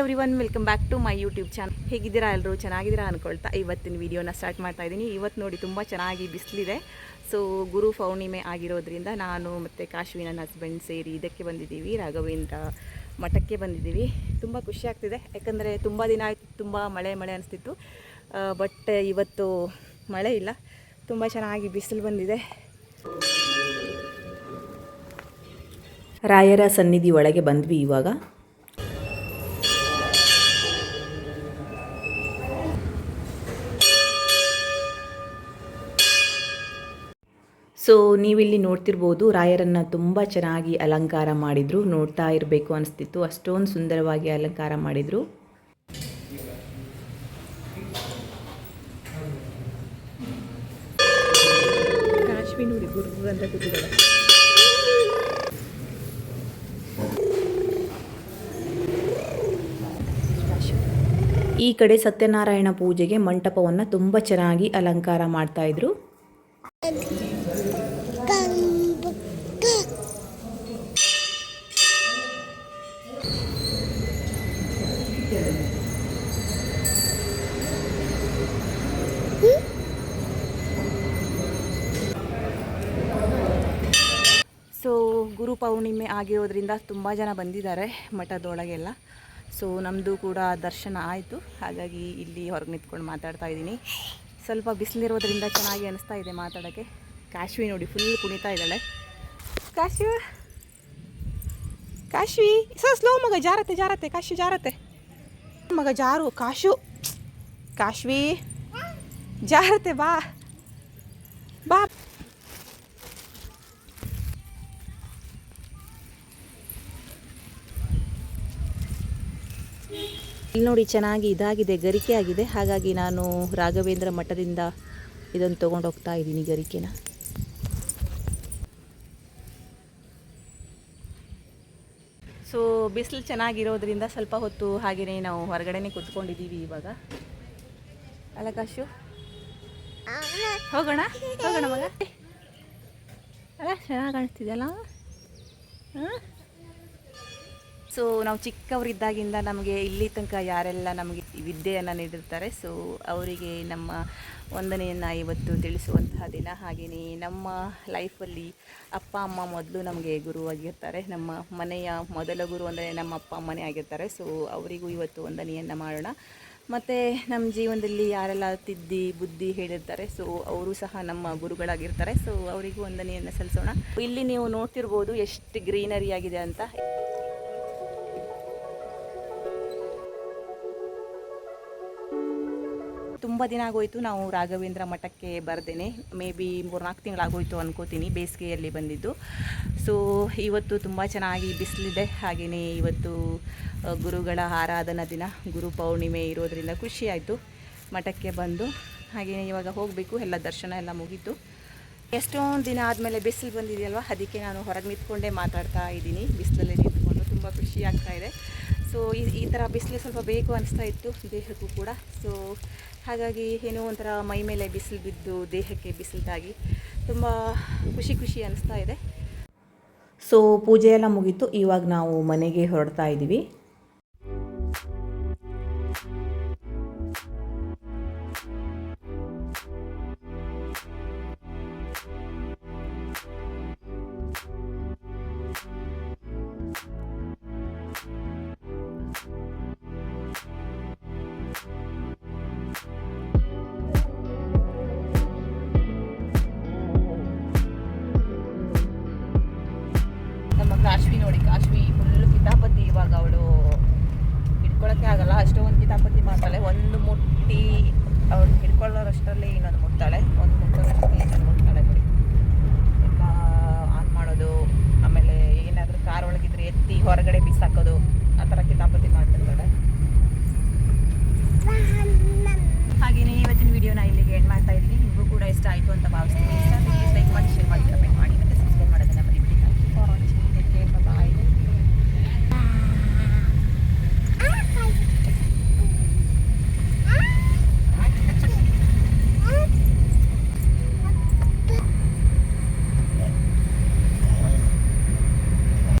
One welcome back to my YouTube channel ಹೇಗಿದ್ದೀರಾ ಎಲ್ಲರೂ? ಚೆನ್ನಾಗಿದ್ದೀರಾ ಅನ್ಕೊಳ್ತಾ ಇವತ್ತಿನ ವಿಡಿಯೋನ ಸ್ಟಾರ್ಟ್ ಮಾಡ್ತಾ ಇದ್ದೀನಿ ಇವತ್ತು ನೋಡಿ ತುಂಬ ಚೆನ್ನಾಗಿ ಬಿಸಿಲಿದೆ. ಸೊ ಗುರು ಪೌರ್ಣಿಮೆ ಆಗಿರೋದ್ರಿಂದ ನಾನು ಮತ್ತು ಕಾಶ್ವಿ ನನ್ನ ಹಸ್ಬೆಂಡ್ ಸೇರಿ ಇದಕ್ಕೆ ಬಂದಿದ್ದೀವಿ. ರಾಘವೇಂದ್ರ ಮಠಕ್ಕೆ ಬಂದಿದ್ದೀವಿ. ತುಂಬ ಖುಷಿ ಆಗ್ತಿದೆ. ಯಾಕಂದರೆ ತುಂಬ ದಿನ ಆಯಿತು, ತುಂಬ ಮಳೆ ಮಳೆ ಅನಿಸ್ತಿತ್ತು. ಬಟ್ ಇವತ್ತು ಮಳೆ ಇಲ್ಲ. ತುಂಬ ಚೆನ್ನಾಗಿ ಬಿಸಿಲು ಬಂದಿದೆ. ರಾಯರ ಸನ್ನಿಧಿ ಒಳಗೆ ಬಂದ್ವಿ ಇವಾಗ. ಸೊ ನೀವಿಲ್ಲಿ ನೋಡ್ತಿರ್ಬೋದು ರಾಯರನ್ನು ತುಂಬ ಚೆನ್ನಾಗಿ ಅಲಂಕಾರ ಮಾಡಿದರು. ನೋಡ್ತಾ ಇರಬೇಕು ಅನಿಸ್ತಿತ್ತು. ಅಷ್ಟೊಂದು ಸುಂದರವಾಗಿ ಅಲಂಕಾರ ಮಾಡಿದರು. ಈ ಕಡೆ ಸತ್ಯನಾರಾಯಣ ಪೂಜೆಗೆ ಮಂಟಪವನ್ನು ತುಂಬ ಚೆನ್ನಾಗಿ ಅಲಂಕಾರ ಮಾಡ್ತಾ ಗುರು ಪೌರ್ಣಿಮೆ ಆಗಿರೋದ್ರಿಂದ ತುಂಬ ಜನ ಬಂದಿದ್ದಾರೆ ಮಠದೊಳಗೆಲ್ಲ. ಸೊ ನಮ್ಮದು ಕೂಡ ದರ್ಶನ ಆಯಿತು. ಹಾಗಾಗಿ ಇಲ್ಲಿ ಹೊರಗೆ ನಿಂತ್ಕೊಂಡು ಮಾತಾಡ್ತಾ ಇದ್ದೀನಿ. ಸ್ವಲ್ಪ ಬಿಸಿಲಿರೋದ್ರಿಂದ ಚೆನ್ನಾಗಿ ಅನಿಸ್ತಾ ಇದೆ ಮಾತಾಡೋಕ್ಕೆ. ಕಾಶ್ವಿ ನೋಡಿ ಫುಲ್ ಕುಣಿತಾ ಇದ್ದಾಳೆ. ಕಾಶ್ವಿ! ಕಾಶ್ವಿ! ಸೊ ಸ್ಲೋ ಮಗ, ಜಾರತ್ತೆ ಜಾರತ್ತೆ ಕಾಶಿ ಜಾರತ್ತೆ. ಮಗ, ಜಾರು, ಕಾಶು. ಕಾಶ್ವಿ! ಜಾರತ್ತೆ, ಬಾ. ಇಲ್ಲಿ ನೋಡಿ ಚೆನ್ನಾಗಿ ಇದಾಗಿದೆ, ಗರಿಕೆ ಆಗಿದೆ. ಹಾಗಾಗಿ ನಾನು ರಾಘವೇಂದ್ರ ಮಠದಿಂದ ಇದನ್ನು ತೊಗೊಂಡು ಹೋಗ್ತಾ ಇದ್ದೀನಿ ಗರಿಕೆನ. ಸೊ ಬಿಸಿಲು ಚೆನ್ನಾಗಿರೋದ್ರಿಂದ ಸ್ವಲ್ಪ ಹೊತ್ತು ಹಾಗೆಯೇ ನಾವು ಹೊರಗಡೆನೇ ಕೂತ್ಕೊಂಡಿದ್ದೀವಿ ಇವಾಗ. ಅಲ್ಲ ಕಾಶು ಹೋಗೋಣ ಹೋಗೋಣ ಮಗ. ಅಲ್ಲ ಚೆನ್ನಾಗಿ ಕಾಣಿಸ್ತಿದೆಯಲ್ಲ? ಹಾಂ ಸೊ ನಾವು ಚಿಕ್ಕವರಿದ್ದಾಗಿಂದ ನಮಗೆ ಇಲ್ಲಿ ತನಕ ಯಾರೆಲ್ಲ ನಮಗೆ ವಿದ್ಯೆಯನ್ನು ನೀಡಿರ್ತಾರೆ. ಸೊ ಅವರಿಗೆ ನಮ್ಮ ವಂದನೆಯನ್ನು ಇವತ್ತು ತಿಳಿಸುವಂತಹ ದಿನ. ಹಾಗೆಯೇ ನಮ್ಮ ಲೈಫಲ್ಲಿ ಅಪ್ಪ, ಅಮ್ಮ ಮೊದಲು ನಮಗೆ ಗುರುವಾಗಿರ್ತಾರೆ ನಮ್ಮ ಮನೆಯ ಮೊದಲ ಗುರು ಅಂದರೆ ನಮ್ಮ ಅಪ್ಪ, ಅಮ್ಮನೇ ಆಗಿರ್ತಾರೆ. ಸೊ ಅವರಿಗೂ ಇವತ್ತು ವಂದನೆಯನ್ನು ಮಾಡೋಣ. ಮತ್ತು ನಮ್ಮ ಜೀವನದಲ್ಲಿ ಯಾರೆಲ್ಲ ತಿದ್ದಿ, ಬುದ್ಧಿ ಹೇಳಿರ್ತಾರೆ. ಸೊ ಅವರು ಸಹ ನಮ್ಮ ಗುರುಗಳಾಗಿರ್ತಾರೆ. ಸೊ ಅವರಿಗೂ ವಂದನೆಯನ್ನು ಸಲ್ಲಿಸೋಣ. ಇಲ್ಲಿ ನೀವು ನೋಡ್ತಿರ್ಬೋದು ಎಷ್ಟು ಗ್ರೀನರಿ ಆಗಿದೆ ಅಂತ. ತುಂಬ ದಿನ ಆಗೋಯ್ತು. ನಾವು ರಾಘವೇಂದ್ರ ಮಠಕ್ಕೆ ಬರ್ದೇನೆ. ಮೇ ಬಿ ಮೂರ್ನಾಲ್ಕು ತಿಂಗಳಾಗೋಯ್ತು ಅನ್ಕೋತೀನಿ, ಬೇಸಿಗೆಯಲ್ಲಿ ಬಂದಿದ್ದು. ಸೊ ಇವತ್ತು ತುಂಬ ಚೆನ್ನಾಗಿ ಬಿಸಿಲಿದೆ. ಹಾಗೆಯೇ ಇವತ್ತು ಗುರುಗಳ ಆರಾಧನಾ ದಿನ. ಗುರು ಪೌರ್ಣಿಮೆ ಇರೋದರಿಂದ ಖುಷಿಯಾಯಿತು. ಮಠಕ್ಕೆ ಬಂದು ಹಾಗೆಯೇ ಇವಾಗ ಹೋಗಬೇಕು. ಎಲ್ಲ ದರ್ಶನ ಎಲ್ಲ ಮುಗೀತು. ಎಷ್ಟೊಂದು ದಿನ ಆದಮೇಲೆ ಬಿಸಿಲು ಬಂದಿದೆಯಲ್ವ? ಅದಕ್ಕೆ ನಾನು ಹೊರಗೆ ನಿಂತ್ಕೊಂಡೇ ಮಾತಾಡ್ತಾ ಇದ್ದೀನಿ. ಬಿಸಿಲಲ್ಲೇ ನಿಂತ್ಕೊಂಡು ಈ ಈ ಥರ ಬಿಸಿಲು ಸ್ವಲ್ಪ ಬೇಕು ಅನಿಸ್ತಾ ಇತ್ತು ದೇಹಕ್ಕೂ ಕೂಡ. ಸೊ ಹಾಗಾಗಿ ಏನೋ ಒಂಥರ ಮೈ ಮೇಲೆ ಬಿಸಿಲು ಬಿದ್ದು ದೇಹಕ್ಕೆ ಬಿಸಿಲಾಗಿ ತುಂಬ ಖುಷಿ ಖುಷಿ ಅನಿಸ್ತಾ ಇದೆ. ಸೊ ಪೂಜೆ ಎಲ್ಲ ಮುಗೀತು. ಇವಾಗ ನಾವು ಮನೆಗೆ ಹೊರಡ್ತಾ ಇದ್ದೀವಿ. ನೋಡಿ ಕಾಶ್ಮಿ ಫುಲ್ ಕಿತಾಪತಿ ಇವಾಗ ಅವಳು ಹಿಡ್ಕೊಳಕ್ಕೆ ಆಗಲ್ಲ, ಅಷ್ಟೊಂದು ಕಿತಾಪತಿ ಮಾಡ್ತಾಳೆ. ಒಂದು ಮುಟ್ಟಿ ಅವಳು ಹಿಡ್ಕೊಳ್ಳೋರಷ್ಟರಲ್ಲಿ ಇನ್ನೊಂದು ಮುಟ್ತಾಳೆ. ಒಂದು ಮುಟ್ಟೋರಷ್ಟರಲ್ಲಿ ಇನ್ನೊಂದು ಮುಟ್ತಾಳೆ ನೋಡಿ ಎಲ್ಲ ಆನ್ ಮಾಡೋದು, ಆಮೇಲೆ ಏನಾದರೂ ಕಾರ್ ಒಳಗಿದ್ರೆ ಎತ್ತಿ ಹೊರಗಡೆ ಬಿಸಾಕೋದು, ಆ ಥರ ಕಿತಾಪತಿ ಮಾಡ್ತಿರ್ತಾಳೆ. ಹಾಗೆಯೇ ಇವತ್ತಿನ ವಿಡಿಯೋನ ಇಲ್ಲಿಗೆ ಎಂಡ್ ಮಾಡ್ತಾ ಇದ್ದೀನಿ. ನಿಮಗೂ ಕೂಡ ಇಷ್ಟ ಆಯಿತು ಅಂತ ಭಾವಿಸ್ತೀನಿ.